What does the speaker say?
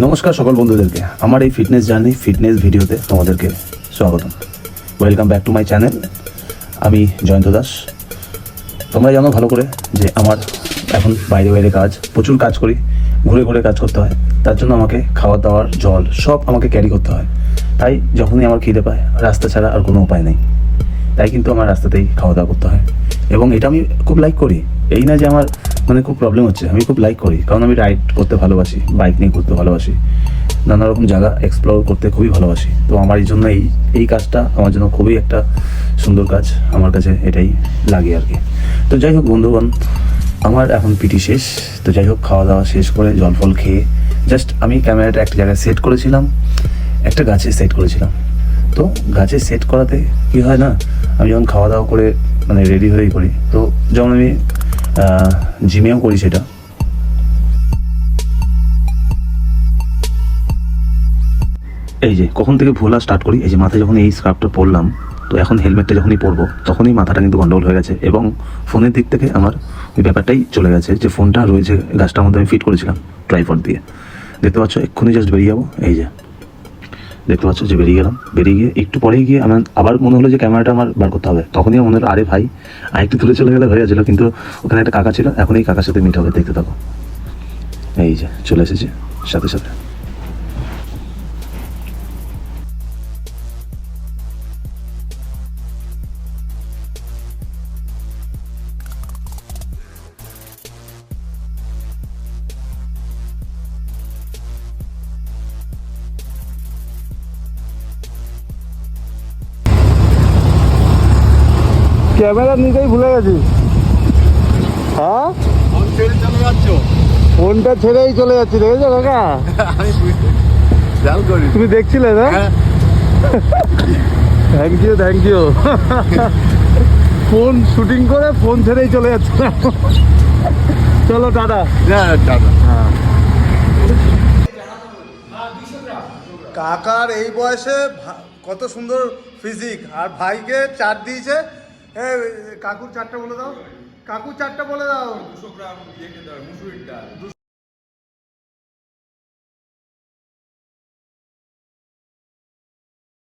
নমস্কার সকল বন্ধুদেরকে। আমার এই ফিটনেস জার্নি ফিটনেস ভিডিওতে তোমাদেরকে স্বাগতম। Welcome back to my channel আমি জয়ন্ত দাস। তোমরা জানো ভালো করে যে আমার এখন বাইরে বাইরে কাজ, প্রচুর কাজ করি, ঘুরে ঘুরে কাজ করতে হয়। তার জন্য আমাকে খাওয়া দাওয়ার জল সব আমাকে ক্যারি করতে হয়। তাই যখনই আমার খিদে পায়, রাস্তা ছাড়া আর কোনো উপায় নেই। তাই কিন্তু আমার রাস্তাতেই খাওয়া দাওয়া করতে হয়। এবং এটা আমি খুব লাইক করি। এই না যে আমার মানে খুব প্রবলেম হচ্ছে। আমি খুব লাইক করি। কারণ আমি রাইড করতে ভালোবাসি বাইক নিয়ে ঘুরতে ভালোবাসি। নানা রকম জায়গা এক্সপ্লোর করতে খুবই ভালোবাসি। তো আমার এই জন্য এই এই কাজটা আমার জন্য খুবই একটা সুন্দর কাজ। আমার কাছে এটাই লাগে আর কি। তো যাই হোক বন্ধুগণ, আমার এখন পিটি শেষ। তো যাই হোক, খাওয়া দাওয়া শেষ করে জল ফল খেয়ে জাস্ট আমি ক্যামেরাটা একটা জায়গায় সেট করেছিলাম। একটা গাছে সেট করেছিলাম। তো গাছে সেট করাতে কি হয় না? আমি যখন খাওয়া দাওয়া করে মানে রেডি হয়েই করি তো যেমন আমি জিমেও করি সেটা। এই যে, কখন থেকে ভোলা স্টার্ট করি, এই যে মাথায় যখন এই স্কার্ফটা পরলাম, তো এখন হেলমেটটা যখনই পরবো, তখনই মাথাটা কিন্তু গন্ডগোল হয়ে গেছে এবং ফোনের দিক থেকে আমার ওই ব্যাপারটাই চলে গেছে যে ফোনটা রয়েছে, গাছটার মধ্যে আমি ফিট করেছিলাম ট্রাইপড দিয়ে। দেখতে পাচ্ছ, এক্ষুনি জাস্ট বেরিয়ে যাব, এই যে। দেখতে পাচ্ছ যে বেরিয়ে গেলাম। বেরিয়ে গিয়ে একটু পরে গিয়ে আমার আবার মনে হলো যে ক্যামেরাটা আমার বার করতে হবে। তখনই মনে হলো, আরে ভাই, আর একটু দূরে চলে গেলে হয়ে গেছিল কিন্তু ওখানে একটা কাকা ছিল, এখন এই কাকার সাথে মিট হবে, দেখতে থাকো। এই যে, চলে এসেছে, সাথে সাথে। ক্যামেরা নিতেই ভুলে গেছি। হ্যাঁ? চলে যাচ্ছ ফোনটা ছেড়েই চলে যাচ্ছি দেখেছ কাকা? আমি খেয়াল করি তুমি দেখছিলে না? হ্যাঁ। Thank you thank you phone shooting করে ফোন ছেড়েই চলে যাচ্ছে। চলো দাদা হ্যাঁ টাটা। কাকার এই বয়সে কত সুন্দর ফিজিক আর ভাইকে চার দিয়েছে। এ কাকুর চারটা বলে দাও। কাকুর চারটা বলে দাও।